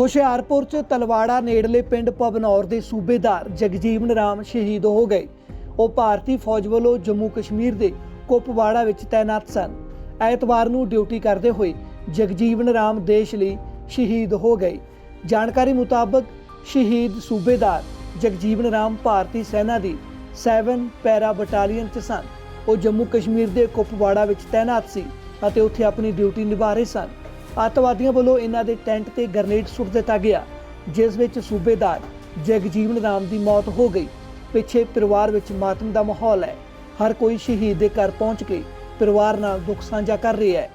ਹੁਸ਼ਿਆਰਪੁਰ ਚ ਤਲਵਾੜਾ ਨੇੜਲੇ ਪਿੰਡ ਪਵਨੌਰ ਦੇ ਸੂਬੇਦਾਰ ਜਗਜੀਵਨ ਰਾਮ ਸ਼ਹੀਦ ਹੋ ਗਏ। ਉਹ ਭਾਰਤੀ ਫੌਜ ਵੱਲੋਂ ਜੰਮੂ ਕਸ਼ਮੀਰ ਦੇ ਕੁਪਵਾੜਾ ਵਿੱਚ ਤਾਇਨਾਤ ਸਨ। ਐਤਵਾਰ ਨੂੰ ਡਿਊਟੀ ਕਰਦੇ ਹੋਏ ਜਗਜੀਵਨ ਰਾਮ ਦੇਸ਼ ਲਈ ਸ਼ਹੀਦ ਹੋ ਗਏ। ਜਾਣਕਾਰੀ ਮੁਤਾਬਕ ਸ਼ਹੀਦ ਸੂਬੇਦਾਰ ਜਗਜੀਵਨ ਰਾਮ ਭਾਰਤੀ ਸੈਨਾ ਦੀ 7 ਪੈਰਾ ਬਟਾਲੀਅਨ ਚ ਸਨ। ਉਹ ਜੰਮੂ ਕਸ਼ਮੀਰ ਦੇ ਕੁਪਵਾੜਾ ਵਿੱਚ ਤਾਇਨਾਤ ਸੀ ਅਤੇ ਉੱਥੇ ਆਪਣੀ ਡਿਊਟੀ ਨਿਭਾ ਰਹੇ ਸਨ। ਅੱਤਵਾਦੀਆਂ ਵੱਲੋਂ ਇਹਨਾਂ ਦੇ ਟੈਂਟ ਤੇ ਗ੍ਰਨੇਡ ਸੁੱਟ ਦਿੱਤਾ ਗਿਆ, ਜਿਸ ਵਿੱਚ ਸੂਬੇਦਾਰ ਜਗਜੀਵਨ ਰਾਮ ਦੀ ਮੌਤ ਹੋ ਗਈ। ਪਿੱਛੇ ਪਰਿਵਾਰ ਵਿੱਚ ਮਾਤਮ ਦਾ ਮਾਹੌਲ ਹੈ। ਹਰ ਕੋਈ ਸ਼ਹੀਦ ਦੇ ਘਰ ਪਹੁੰਚ ਕੇ ਪਰਿਵਾਰ ਨਾਲ ਦੁੱਖ ਸਾਂਝਾ ਕਰ ਰਿਹਾ ਹੈ।